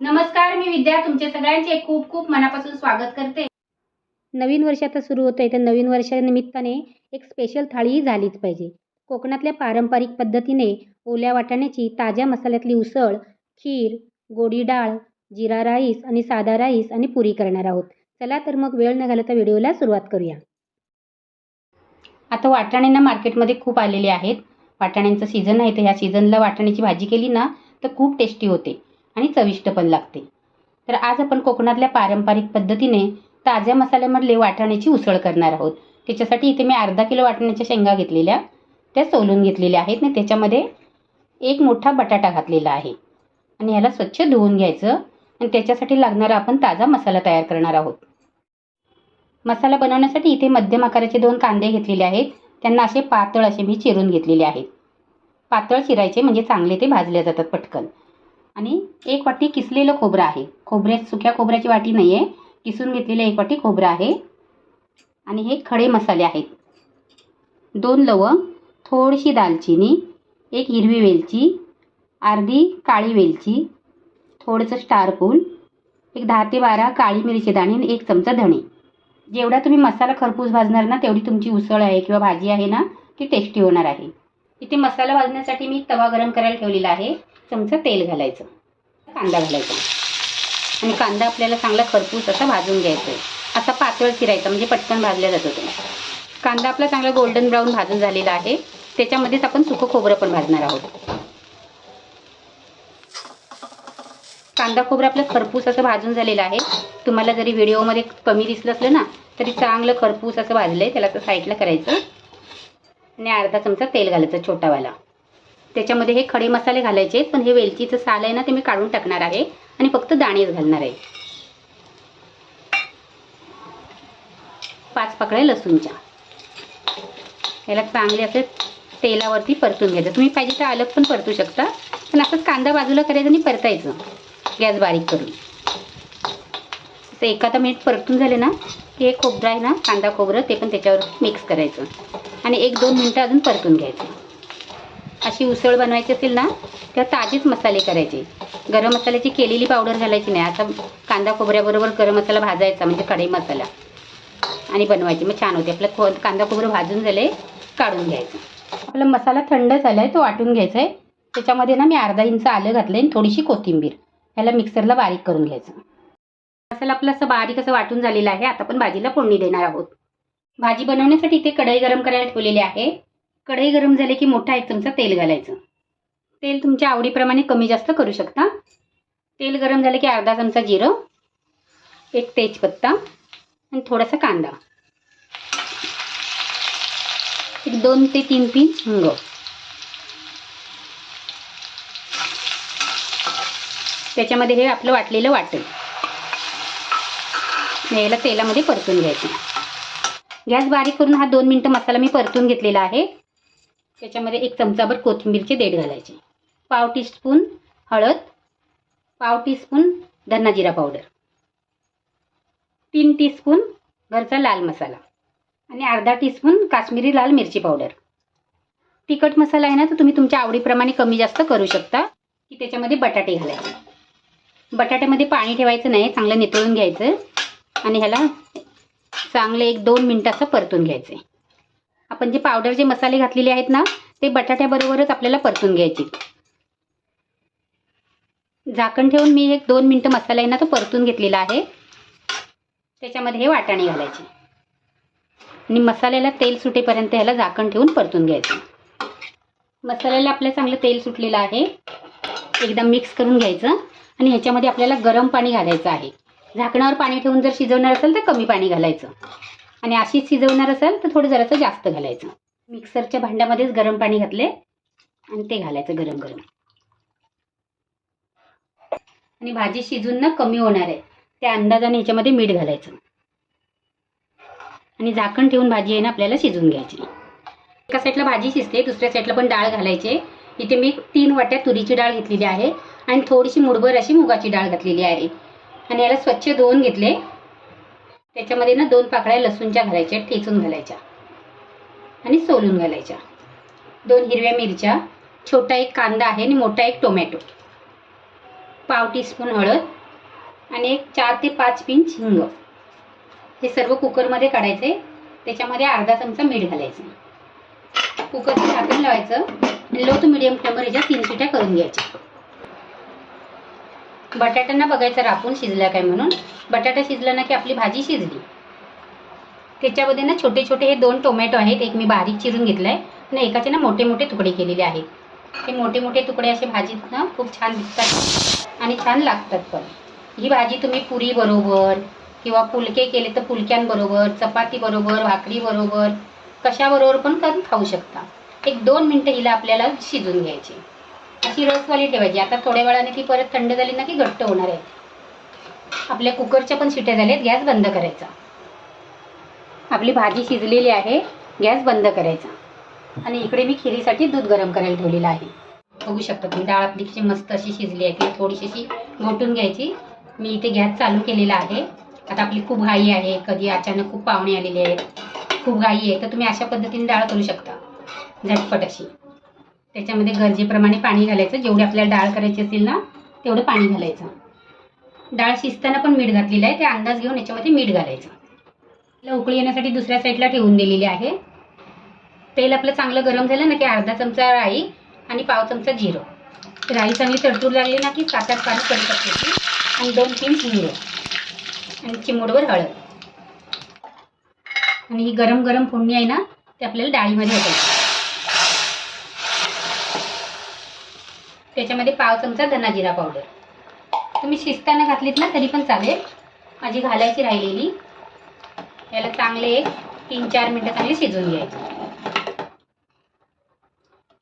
नमस्कार मी विद्या. तुमचे सगळ्यांचे खूप खूप मनापासून स्वागत करते. नवीन वर्ष आता सुरू होतं आहे तर नवीन वर्षानिमित्ताने एक स्पेशल थाळीही झालीच पाहिजे. कोकणातल्या पारंपरिक पद्धतीने ओल्या वाटाण्याची ताज्या मसाल्यातली उसळ खीर गोडी डाळ जिरा राईस आणि साधा राईस आणि पुरी करणार आहोत. चला तर मग वेळ न घालता व्हिडिओला सुरुवात करूया. आता वाटाणे ना मार्केटमध्ये खूप आलेले आहेत. वाटाण्यांचं सीझन आहे. तर ह्या सीझनला वाटाण्याची भाजी केली ना तर खूप टेस्टी होते. आणि चविष्ट पण लागते. तर आज आपण कोकणातल्या पारंपरिक पद्धतीने ताज्या मसाल्यामधले वाटाण्याची उसळ करणार आहोत. त्याच्यासाठी इथे मी अर्धा किलो वाटाण्याच्या शेंगा घेतलेल्या त्या सोलून घेतलेल्या आहेत. आणि त्याच्यामध्ये एक मोठा बटाटा घातलेला आहे. आणि ह्याला स्वच्छ धुवून घ्यायचं. आणि त्याच्यासाठी लागणारा आपण ताजा मसाला तयार करणार आहोत. मसाला बनवण्यासाठी इथे मध्यम आकाराचे दोन कांदे घेतलेले आहेत. त्यांना असे पातळ असे मी चिरून घेतलेले आहेत. पातळ चिरायचे म्हणजे चांगले ते भाजले जातात पटकन. आणि एक वाटी किसलेलं खोबरं आहे. खोबऱ्या सुक्या खोबऱ्याची वाटी नाही आहे किसून घेतलेलं एक वाटी खोबरं आहे. आणि हे खडे मसाले आहेत. दोन लवंग थोडीशी दालचिनी एक हिरवी वेलची अर्धी काळी वेलची थोडंसं स्टारकूल एक दहा ते बारा काळी मिरीचे दाणे आणि एक चमचा धणे. जेवढा तुम्ही मसाला खरपूस भाजणार ना तेवढी तुमची उसळ आहे किंवा भाजी आहे ना ती टेस्टी होणार आहे. इथे मसाला भाजण्यासाठी मी तवा गरम करायला ठेवलेला आहे. चमचा तेल घालायचं. कांदा घालायचा. आणि कांदा आपल्याला चांगला खरपूस असा भाजून घ्यायचा आहे. असा पातळ चिरायचा म्हणजे पटकन भाजला जातो तो. कांदा आपला चांगला गोल्डन ब्राऊन भाजून झालेला आहे. त्याच्यामध्येच आपण सुकं खोबरं पण भाजणार आहोत. कांदा खोबरं आपलं खरपूस असं भाजून झालेलं आहे. तुम्हाला जरी व्हिडिओमध्ये कमी दिसलं असलं ना तरी चांगलं खरपूस असं भाजलं आहे त्याला तर साईडला करायचं. आणि अर्धा चमचा तेल घालायचं छोटावाला. त्याच्यामध्ये हे खडे मसाले घालायचे पण हे वेलचीचं साल आहे ना ते मी काढून टाकणार आहे आणि फक्त दाणेच घालणार आहे. पाच पाकळ्या लसूणच्या. याला चांगले असे तेलावरती परतून घ्यायचं. तुम्ही पाहिजे तर अलग पण परतू शकता. पण असंच कांदा बाजूला करायचं आणि परतायचं. गॅस बारीक करून. तर एखादा मिनिट परतून झाले ना की हे खोबरं आहे ना कांदा खोबरं ते पण त्याच्यावर मिक्स करायचं. आणि एक दोन मिनटं अजून परतून घ्यायचं. अशी उसळ बनवायची असेल ना तेव्हा ताजेच मसाले करायचे. गरम मसाल्याची केलेली पावडर घालायची नाही. आता कांदा खोबऱ्याबरोबर गरम मसाला भाजायचा म्हणजे कढई मसाला. आणि बनवायची. मग छान होते. आपलं खो कांदा खोबरं भाजून झाले काढून घ्यायचं. आपला मसाला थंड झाला आहे तो वाटून घ्यायचा आहे. त्याच्यामध्ये ना मी अर्धा इंच आलं घातलं आणि थोडीशी कोथिंबीर. ह्याला मिक्सरला बारीक करून घ्यायचं. मसाला आपला असं बारीक असं वाटून झालेला आहे. आता आपण भाजीला फोडणी देणार आहोत. भाजी बनवण्यासाठी इथे कढई गरम करायला ठेवलेली आहे. कढई गरम झाली की मोठा एक चमचा तेल घालायचं. तेल तुमच्या आवडीप्रमाणे कमी जास्त करू शकता. तेल गरम झालं की अर्धा चमचा जिरं एक तेजपत्ता आणि थोडासा कांदा. एक दोन ते तीन पिन हिंग. त्याच्यामध्ये हे आपलं वाटलेलं वाटेल याला तेलामध्ये परतून घ्यायचं. गॅस बारीक करून हा दोन मिनटं मसाला मी परतून घेतलेला आहे. त्याच्यामध्ये एक चमचाभर कोथिंबीरचे देठ घालायचे. पाव टीस्पून हळद पाव टीस्पून धना जिरा पावडर तीन टीस्पून घरचा लाल मसाला आणि अर्धा टीस्पून काश्मीरी लाल मिरची पावडर. तिखट मसाला आहे ना तर तुम्ही तुमच्या आवडीप्रमाणे कमी जास्त करू शकता. की त्याच्यामध्ये बटाटे घालायचे. बटाट्यामध्ये पाणी ठेवायचं नाही चांगलं नितळून घ्यायचं. आणि ह्याला चांगले एक दोन मिनटं असं परतून घ्यायचे. आपण जे पावडर जे मसाले घातलेले आहेत ना ते बटाट्याबरोबरच आपल्याला परतून घ्यायचे. झाकण ठेवून मी एक दोन मिनटं मसाला आहे ना तो परतून घेतलेला आहे. त्याच्यामध्ये हे वाटाणे घालायचे. आणि मसाल्याला तेल सुटेपर्यंत ह्याला झाकण ठेवून परतून घ्यायचं. मसाल्याला आपलं चांगलं तेल सुटलेलं आहे. एकदम मिक्स करून घ्यायचं. आणि ह्याच्यामध्ये आपल्याला गरम पाणी घालायचं आहे. झाकणावर पाणी ठेवून जर शिजवणार असेल तर कमी पाणी घालायचं. आणि अशीच शिजवणार असेल तर थोडं जरासं जास्त घालायचं. मिक्सरच्या भांड्यामध्येच गरम पाणी घातले आणि ते घालायचं गरम गरम. आणि भाजी शिजून ना कमी होणार आहे. त्या अंदाजाने ह्याच्यामध्ये मीठ घालायचं. आणि झाकण ठेवून भाजी आहे ना आपल्याला शिजून घ्यायची. एका साईडला भाजी शिजते दुसऱ्या साईडला पण डाळ घालायचे. इथे मी तीन वाट्या तुरीची डाळ घेतलेली आहे आणि थोडीशी मुडभर अशी मुगाची डाळ घातलेली आहे. आणि याला स्वच्छ धुवून घेतले. त्याच्यामध्ये ना दोन पाकळ्या लसूणच्या घालायच्या ठेचून घालायच्या आणि सोलून घालायच्या. दोन हिरव्या मिरच्या छोटा एक कांदा आहे आणि मोठा एक टोमॅटो. पाव टीस्पून हळद आणि एक चार ते पाच पिंच हिंग. हे सर्व कुकरमध्ये काढायचे. त्याच्यामध्ये अर्धा चमचा मीठ घालायचं. कुकरचं झाकण लावायचं. लो टू मिडियम फ्लेमवर ह्याच्या तीन शिट्या करून घ्यायच्या. बटाट्यांना बघायचं राखून शिजला काय म्हणून? बटाटा शिजला ना की आपली भाजी शिजली. त्याच्यामध्ये ना छोटे छोटे हे दोन टोमॅटो आहेत एक मी बारीक चिरून आहे आणि एकाचे ना मोठे मोठे तुकडे केलेले आहेत. हे मोठे मोठे तुकडे असे भाजीत ना खूप छान दिसतात आणि छान लागतात पण. ही भाजी तुम्ही पुरी बरोबर किंवा फुलके केले तर फुलक्यांबरोबर चपाती बरोबर भाकरी बरोबर कशाबरोबर पण करून खाऊ शकता. एक दोन मिनटं हिला आपल्याला शिजून घ्यायची. अशी रसवाली ठेवायची. आता थोड्या वेळाने ती परत थंड झाली ना की घट्ट होणार आहे. आपल्या कुकरच्या पण शिट्या झाल्यात गॅस बंद करायचा. आपली भाजी शिजलेली आहे गॅस बंद करायचा. आणि इकडे मी खिरीसाठी दूध गरम करायला ठेवलेलं आहे. बघू शकता तुम्ही डाळ आपली किती मस्त अशी शिजली आहे. ती थोडीशी अशी घोटून घ्यायची. मी इथे गॅस चालू केलेला आहे. आता आपली खूप घाई आहे. कधी अचानक खूप पाहुणे आलेले आहेत. खूप घाई आहे. तर तुम्ही अशा पद्धतीने डाळ करू शकता. झटपट अशी. त्याच्यामध्ये गरजेप्रमाणे पाणी घालायचं. जेवढी आपल्याला डाळ करायची असेल ना तेवढं पाणी घालायचं. डाळ शिजताना पण मीठ घातलेलं आहे. ते अंदाज घेऊन याच्यामध्ये मीठ घालायचं. तिला उकळी येण्यासाठी दुसऱ्या साईडला ठेवून दिलेली आहे. तेल आपलं चांगलं गरम झालं ना की अर्धा चमचा राई आणि पाव चमचा जिरं. राई चांगली तडतूड लागली ना की सात आठ पाणी कडपत्त्याची आणि दोन तीन हिंग आणि चिमूडवर हळद. आणि ही गरम गरम फोडणी आहे ना ते आपल्याला डाळीमध्ये ओतायची त्याच्यामध्ये पाव चमचा धना जिरा पावडर तुम्ही शिजताना घातलीत ना तरी पण चालेल. माझी घालायची राहिलेली. याला चांगले एक तीन चार मिनटं चांगले शिजवून घ्यायचे.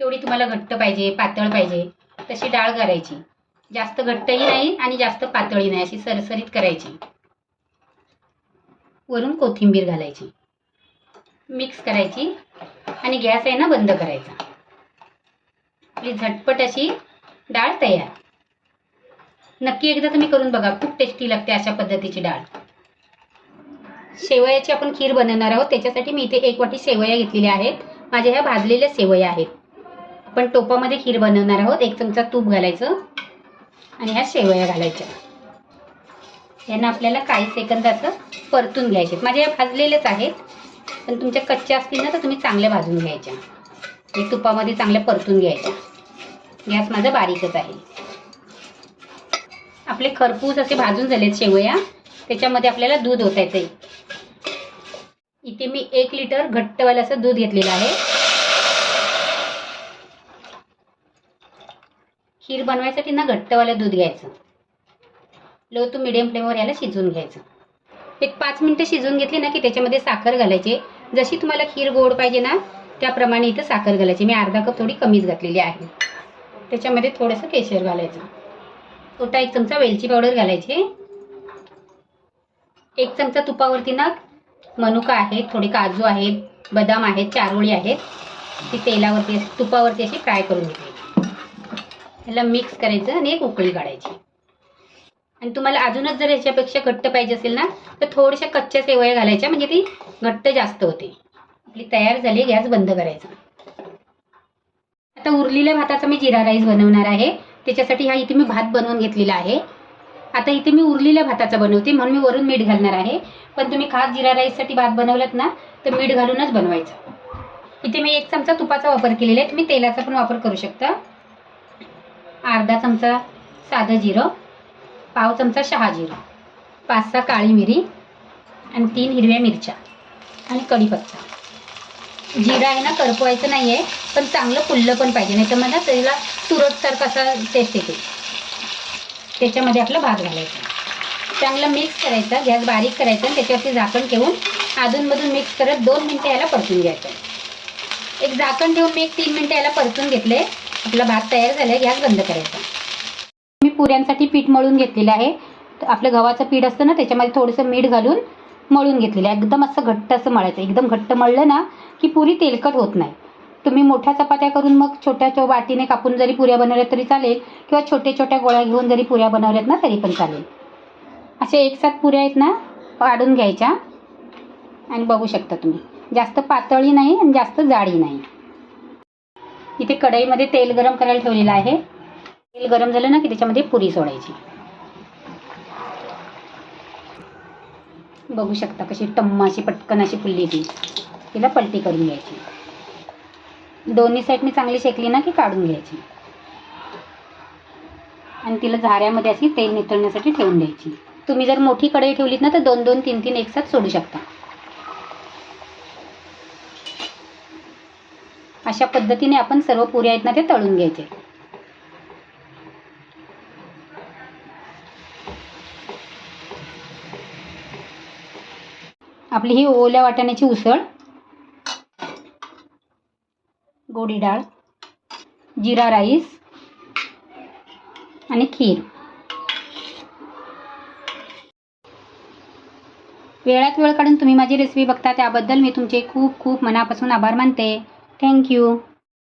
तेवढी तुम्हाला घट्ट पाहिजे पातळ पाहिजे. तशी डाळ करायची जास्त घट्टही नाही आणि जास्त पातळी नाही अशी सरसरीत करायची. वरून कोथिंबीर घालायची. मिक्स करायची. आणि गॅस आहे ना बंद करायचा. आपली झटपट अशी डाळ तयार. नक्की एकदा तुम्ही करून बघा खूप टेस्टी लागते अशा पद्धतीची डाळ. शेवयाची आपण खीर बनवणार आहोत. त्याच्यासाठी मी इथे एक वाटी शेवया घेतलेल्या आहेत. माझ्या ह्या भाजलेल्या शेवया आहेत. आपण टोपामध्ये खीर बनवणार आहोत. एक चमचा तूप घालायचं आणि ह्या शेवया घालायच्या. यांना आपल्याला काही सेकंद असं परतून घ्यायचे माझ्या या भाजलेलेच आहेत. पण तुमच्या कच्च्या असतील ना तर तुम्ही चांगल्या भाजून घ्यायच्या. हे तुपामध्ये चांगल्या परतून घ्यायच्या. गॅस माझा बारीकच आहे. आपले खरपूस असे भाजून झालेत शेवया. त्याच्यामध्ये आपल्याला दूध ओतायचं आहे इथे मी एक लिटर घट्टवालं असं दूध घेतलेलं आहे. खीर बनवायसाठी ना घट्टवालं दूध घ्यायचं. लो टू मिडियम फ्लेमवर याला शिजवून घ्यायचं. एक पाच मिनटं शिजवून घेतली ना की त्याच्यामध्ये साखर घालायची. जशी तुम्हाला खीर गोड पाहिजे ना त्याप्रमाणे इथं साखर घालायची. मी अर्धा कप थोडी कमीच घातलेली आहे. त्याच्यामध्ये थोडंसं केशर घालायचं. छोटा एक चमचा वेलची पावडर घालायची. एक चमचा तुपावरती ना मनुका आहे थोडे काजू आहेत बदाम आहेत चारोळी आहेत. ती तेलावरती तुपावरती अशी फ्राय करून घ्यायची. ह्याला मिक्स करायचं आणि एक उकळी काढायची. आणि तुम्हाला अजूनच जर याच्यापेक्षा घट्ट पाहिजे असेल ना तर थोड्याशा कच्च्या सेवया घालायच्या म्हणजे ती घट्ट जास्त होते. आपली तयार झाली गॅस बंद करायचा. आता उरलेल्या भाताचा मी जिरा राईस बनवणार आहे. त्याच्यासाठी हा इथे मी भात बनवून घेतलेला आहे. आता इथे मी उरलेल्या भाताचा बनवते म्हणून मी वरून मीठ घालणार आहे. पण तुम्ही खास जिरा राईससाठी भात बनवलात ना तर मीठ घालूनच बनवायचं. इथे मी एक चमचा तुपाचा वापर केलेला आहे. तुम्ही तेलाचा पण वापर करू शकता. अर्धा चमचा साधं जिरं पाव चमचा शहा जिरं पाच सहा काळी मिरी आणि तीन हिरव्या मिरच्या आणि कढीपत्ता. जिरा आहे ना करपवायचं नाही आहे पण चांगलं फुललं पण पाहिजे नाही तर मला त्याला तुरटसारखा असा टेस्ट येते. त्याच्यामध्ये आपला भात घालायचा. चांगलं मिक्स करायचा गॅस बारीक करायचा आणि त्याच्यावरती झाकण ठेवून अधूनमधून मिक्स करत दोन मिनटं याला परतून घ्यायचं. एक झाकण ठेवून मी एक तीन मिनटं याला परतून घेतले आपला भात तयार झाला गॅस बंद करायचा. मी पुऱ्यांसाठी पीठ मळून घेतलेलं आहे. आपलं गव्हाचं पीठ असतं ना त्याच्यामध्ये थोडंसं मीठ घालून मळून घेतलेलं आहे. एकदम असं घट्ट असं मळायचं. एकदम घट्ट मळलं ना की पुरी तेलकट होत नाही. तुम्ही मोठ्या चपात्या करून मग छोट्या चो वाटीने कापून जरी पुऱ्या बनवल्या तरी चालेल किंवा छोट्या छोट्या गोळ्या घेऊन जरी पुऱ्या बनवल्यात ना तरी पण चालेल. अशा एकसाथ पुऱ्या आहेत ना वाढून घ्यायच्या. आणि बघू शकता तुम्ही. जास्त पातळी नाही आणि जास्त जाडी नाही. इथे कढईमध्ये तेल गरम करायला ठेवलेलं आहे. तेल गरम झालं ना की त्याच्यामध्ये पुरी सोडायची. बघू शकता कशी टम्माशी पटकन अशी फुलली ती. तिला पलटी करून घ्यायची. दोन्ही साईडने चांगली शेकली ना की काढून घ्यायची. आणि तिला झाऱ्यामध्ये अशी तेल नितळण्यासाठी ठेवून द्यायची. तुम्ही जर मोठी कढई ठेवलीत ना तर दोन दोन तीन तीन एकसाथ सोडू शकता. अशा पद्धतीने आपण सर्व पुऱ्या आहेत ना ते तळून घ्यायचे. आपली ही ओल्या वाटाण्याची उसळ गोडी डाळ जिरा राईस आणि खीर. वेळात वेळ काढून तुम्ही माझी रेसिपी बघता त्याबद्दल मी तुमचे खूप खूप मनापासून आभार मानते. थँक्यू